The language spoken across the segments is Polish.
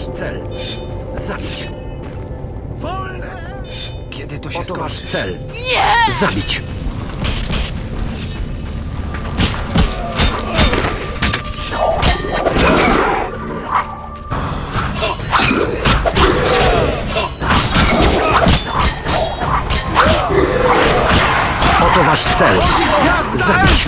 wasz cel. Zabić. Wolne! Kiedy to się Oto wasz cel. Nie! Zabić. Oto wasz cel. Zabić.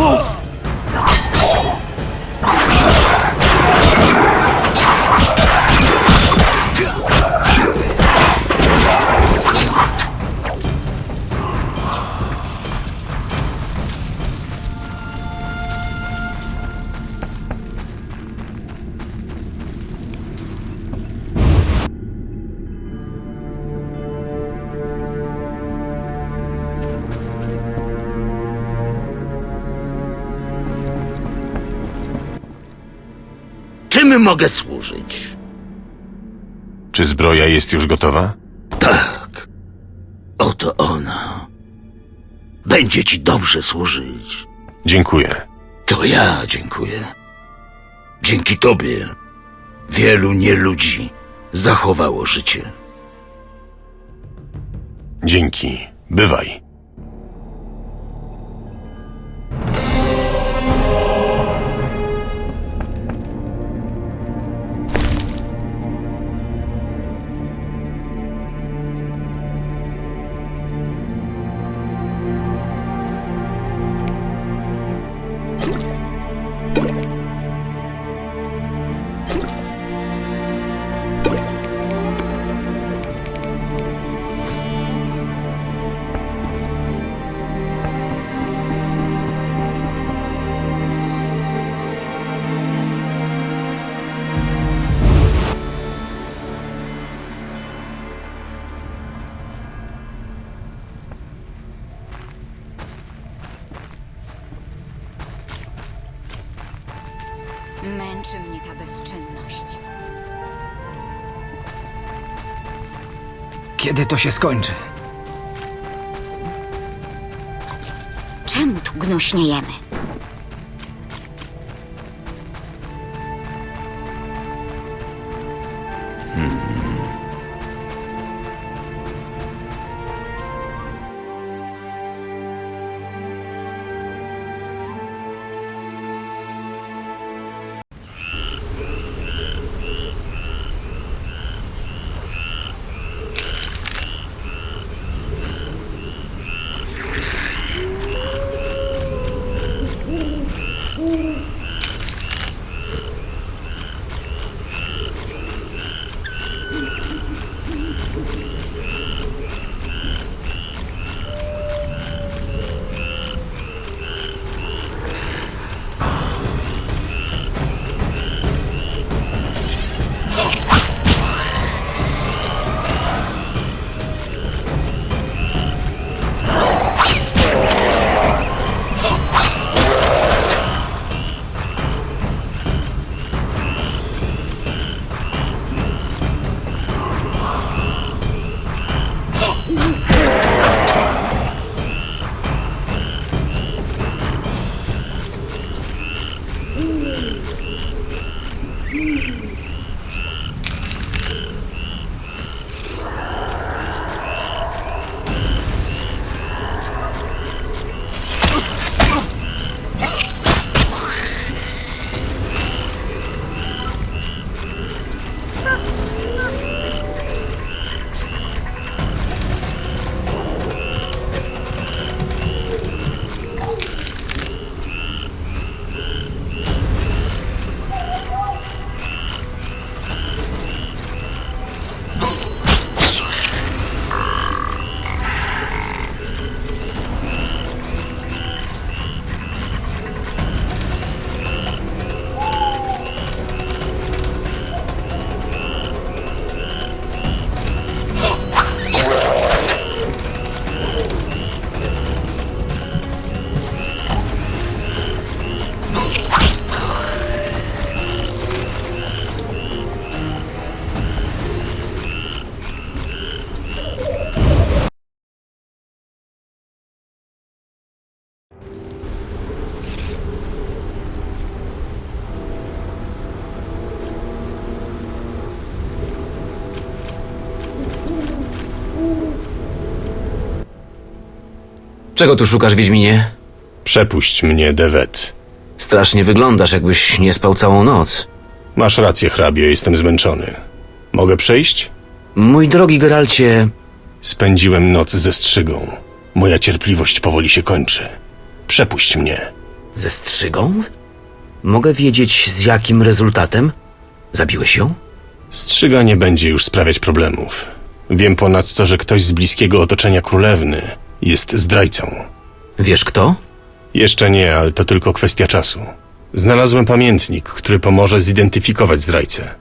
Czym mogę służyć? Czy zbroja jest już gotowa? Tak. Oto ona. Będzie ci dobrze służyć. Dziękuję. To ja dziękuję. Dzięki tobie wielu nieludzi zachowało życie. Dzięki. Bywaj. Kiedy to się skończy? Czemu tu gnuśniejemy? Czego tu szukasz, Wiedźminie? Przepuść mnie, Dewet. Strasznie wyglądasz, jakbyś nie spał całą noc. Masz rację, hrabio, jestem zmęczony. Mogę przejść? Mój drogi Geralcie, Spędziłem noc ze strzygą. Moja cierpliwość powoli się kończy. Przepuść mnie. ze strzygą? Mogę wiedzieć, z jakim rezultatem? Zabiłeś ją? Strzyga nie będzie już sprawiać problemów. Wiem ponadto, że ktoś z bliskiego otoczenia królewny jest zdrajcą. Wiesz kto? Jeszcze nie, ale to tylko kwestia czasu. Znalazłem pamiętnik, który pomoże zidentyfikować zdrajcę.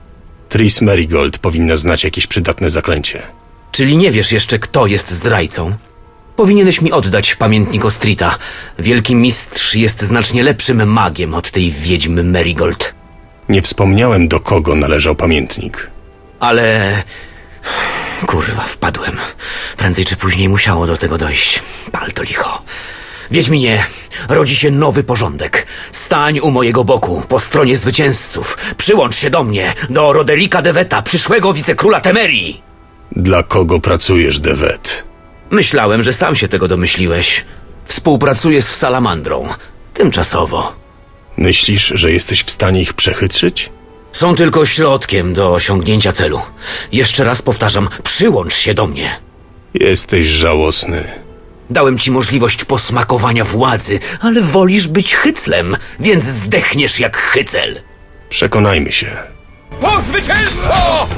Tris Merigold powinna znać jakieś przydatne zaklęcie. Czyli nie wiesz jeszcze, kto jest zdrajcą? Powinieneś mi oddać pamiętnik Ostrita. Wielki mistrz jest znacznie lepszym magiem od tej wiedźmy Marigold. Nie wspomniałem, do kogo należał pamiętnik. Ale... Kurwa, wpadłem. Prędzej czy później musiało do tego dojść. Pal to licho. Wiedźminie, rodzi się nowy porządek. Stań u mojego boku, po stronie zwycięzców. Przyłącz się do mnie, do Roderika Deveta, przyszłego wicekróla Temerii. Dla kogo pracujesz, Dewet? Myślałem, że sam się tego domyśliłeś. Współpracuję z Salamandrą. Tymczasowo. Myślisz, że jesteś w stanie ich przechytrzyć? Są tylko środkiem do osiągnięcia celu. Jeszcze raz powtarzam, przyłącz się do mnie. Jesteś żałosny. Dałem ci możliwość posmakowania władzy, ale wolisz być hyclem, więc zdechniesz jak hycel. Przekonajmy się. Po zwycięstwo!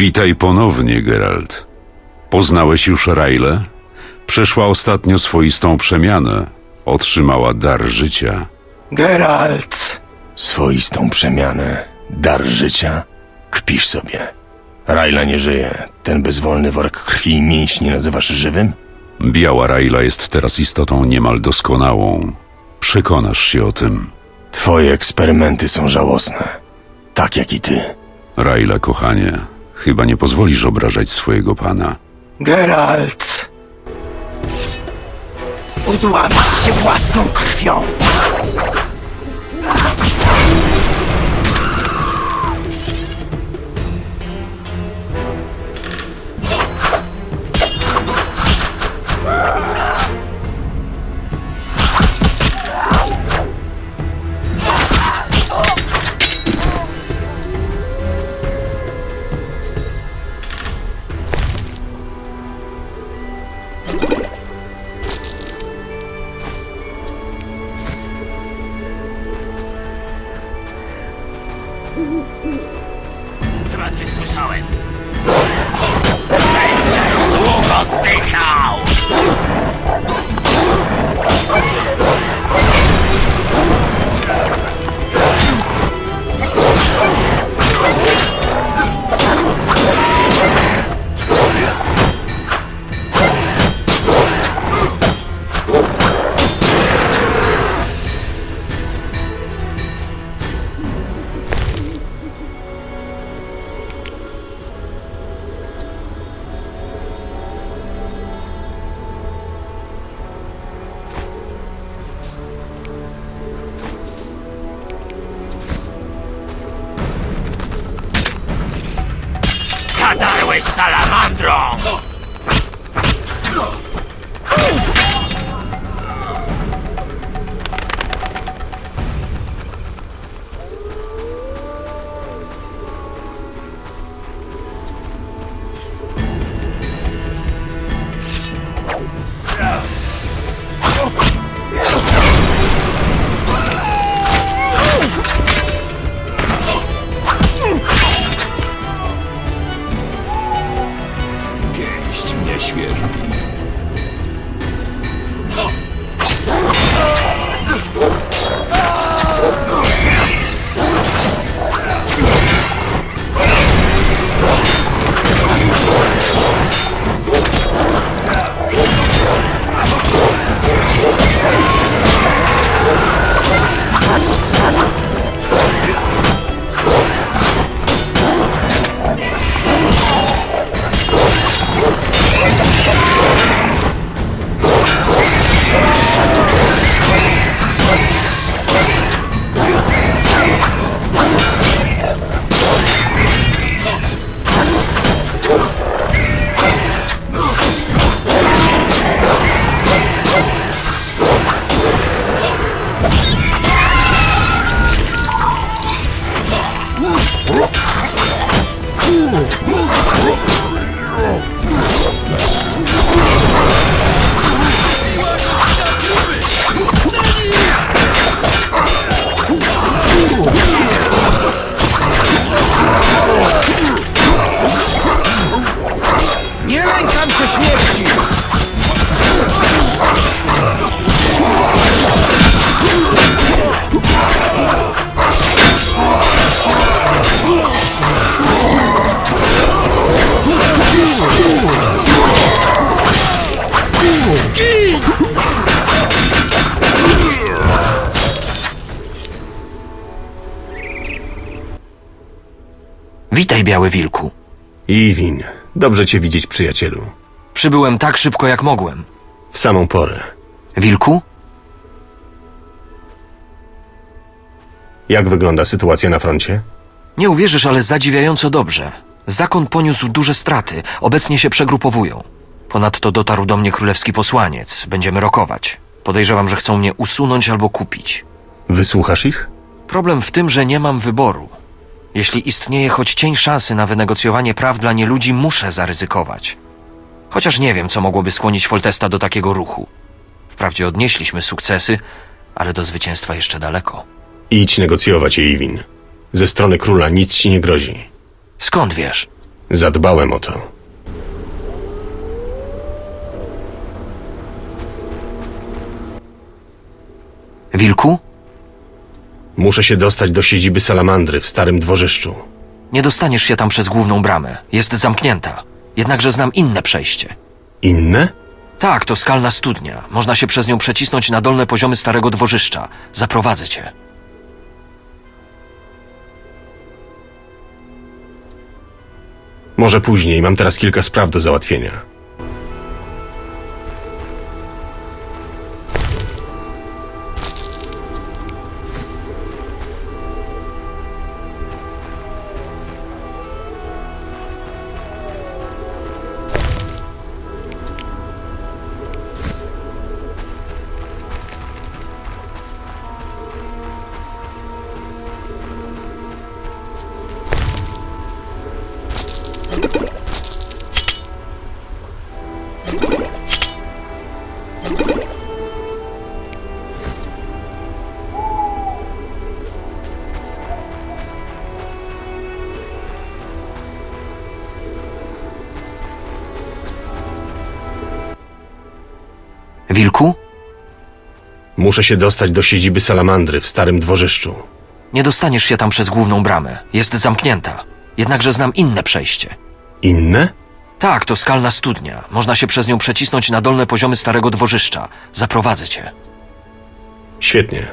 Witaj ponownie, Geralt. Poznałeś już Railę? Przeszła ostatnio swoistą przemianę. Otrzymała dar życia. Geralt! Swoistą przemianę, dar życia. Kpisz sobie. Raila nie żyje. Ten bezwolny worek krwi i mięśni nazywasz żywym? Biała Raila jest teraz istotą niemal doskonałą. Przekonasz się o tym. Twoje eksperymenty są żałosne. Tak jak i ty. Raila, kochanie, chyba nie pozwolisz obrażać swojego pana. Geralt! Udławisz się własną krwią! Chyba Biały Wilku. Iwin, dobrze cię widzieć, przyjacielu. Przybyłem tak szybko, jak mogłem. W samą porę. Wilku? Jak wygląda sytuacja na froncie? Nie uwierzysz, ale zadziwiająco dobrze. Zakon poniósł duże straty, obecnie się przegrupowują. Ponadto dotarł do mnie królewski posłaniec. Będziemy rokować. Podejrzewam, że chcą mnie usunąć albo kupić. Wysłuchasz ich? Problem w tym, że nie mam wyboru. Jeśli istnieje choć cień szansy na wynegocjowanie praw dla nieludzi, muszę zaryzykować. Chociaż nie wiem, co mogłoby skłonić Foltesta do takiego ruchu. Wprawdzie odnieśliśmy sukcesy, ale do zwycięstwa jeszcze daleko. Idź negocjować, Iwin. Ze strony króla nic ci nie grozi. Skąd wiesz? Zadbałem o to. Wilku? Muszę się dostać do siedziby salamandry w starym dworzyszczu. Nie dostaniesz się tam przez główną bramę. Jest zamknięta. Jednakże znam inne przejście. Inne? Tak, to skalna studnia. Można się przez nią przecisnąć na dolne poziomy starego dworzyszcza. Zaprowadzę cię. Może później, mam teraz kilka spraw do załatwienia. Wilku? Muszę się dostać do siedziby salamandry w starym dworzyszczu. Nie dostaniesz się tam przez główną bramę. Jest zamknięta. Jednakże znam inne przejście. Inne? Tak, to skalna studnia. Można się przez nią przecisnąć na dolne poziomy starego dworzyszcza. Zaprowadzę cię. Świetnie.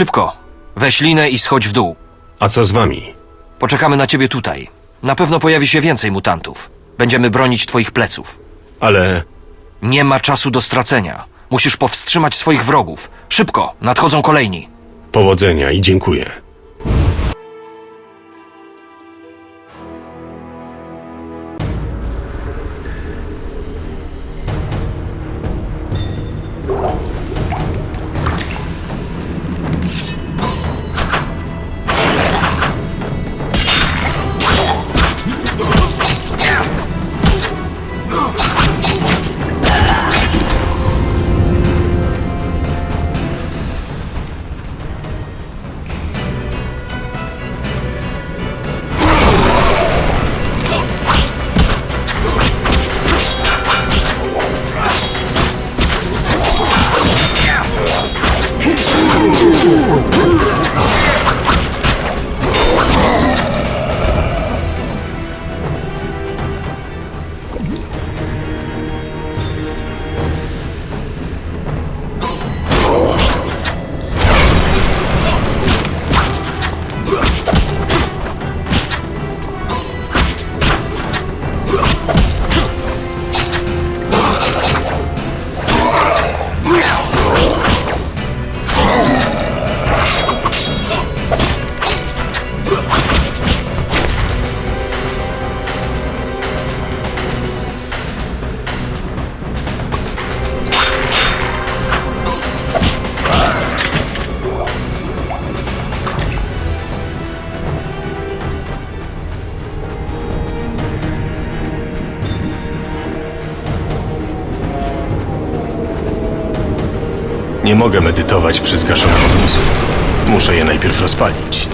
Szybko. Weź linę i schodź w dół. A co z wami? Poczekamy na ciebie tutaj. Na pewno pojawi się więcej mutantów. Będziemy bronić twoich pleców. Ale Nie ma czasu do stracenia. Musisz powstrzymać swoich wrogów. Szybko, nadchodzą kolejni. powodzenia i dziękuję. Nie mogę medytować przy zgaszonym ognisku. Muszę je najpierw rozpalić.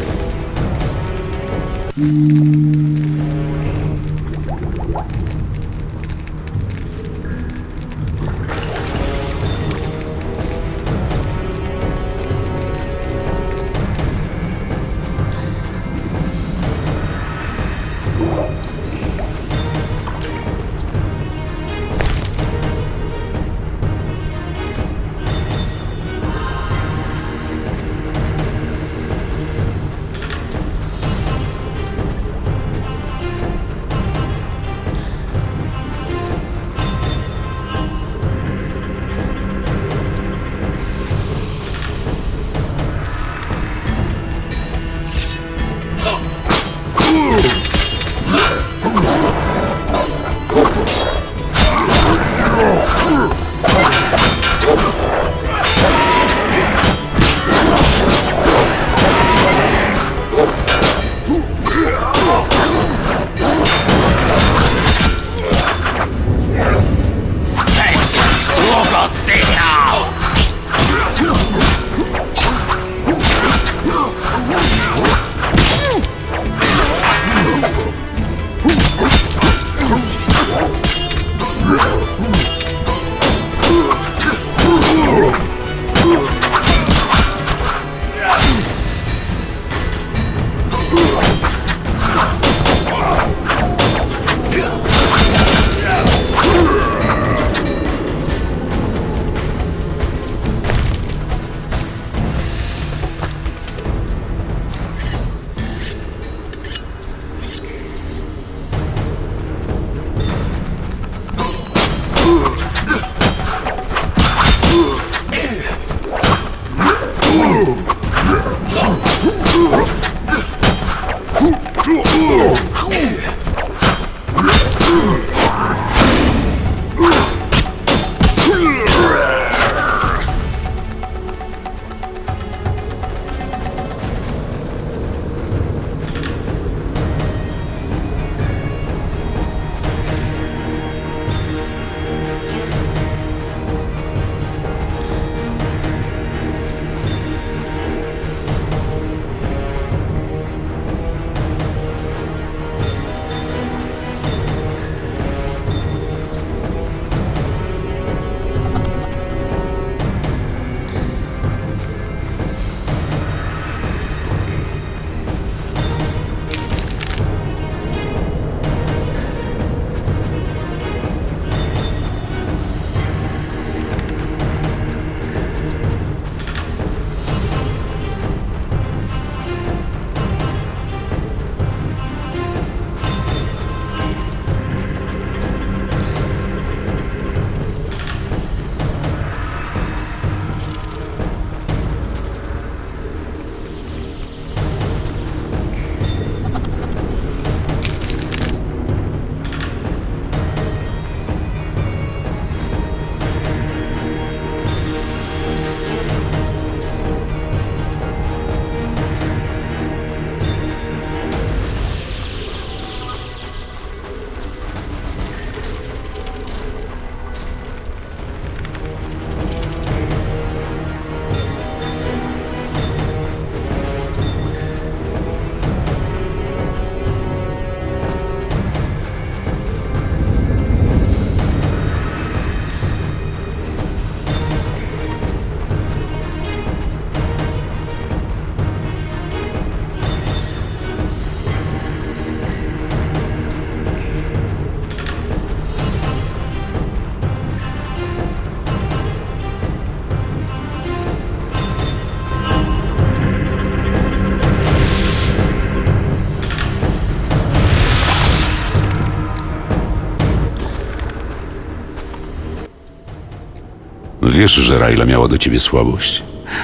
Wiesz, że Raila miała do ciebie słabość.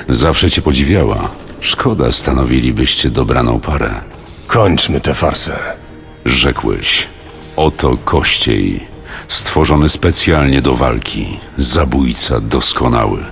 Zawsze cię podziwiała. Szkoda, stanowilibyście dobraną parę. Kończmy tę farsę. Rzekłeś. Oto kościej, stworzony specjalnie do walki. Zabójca doskonały.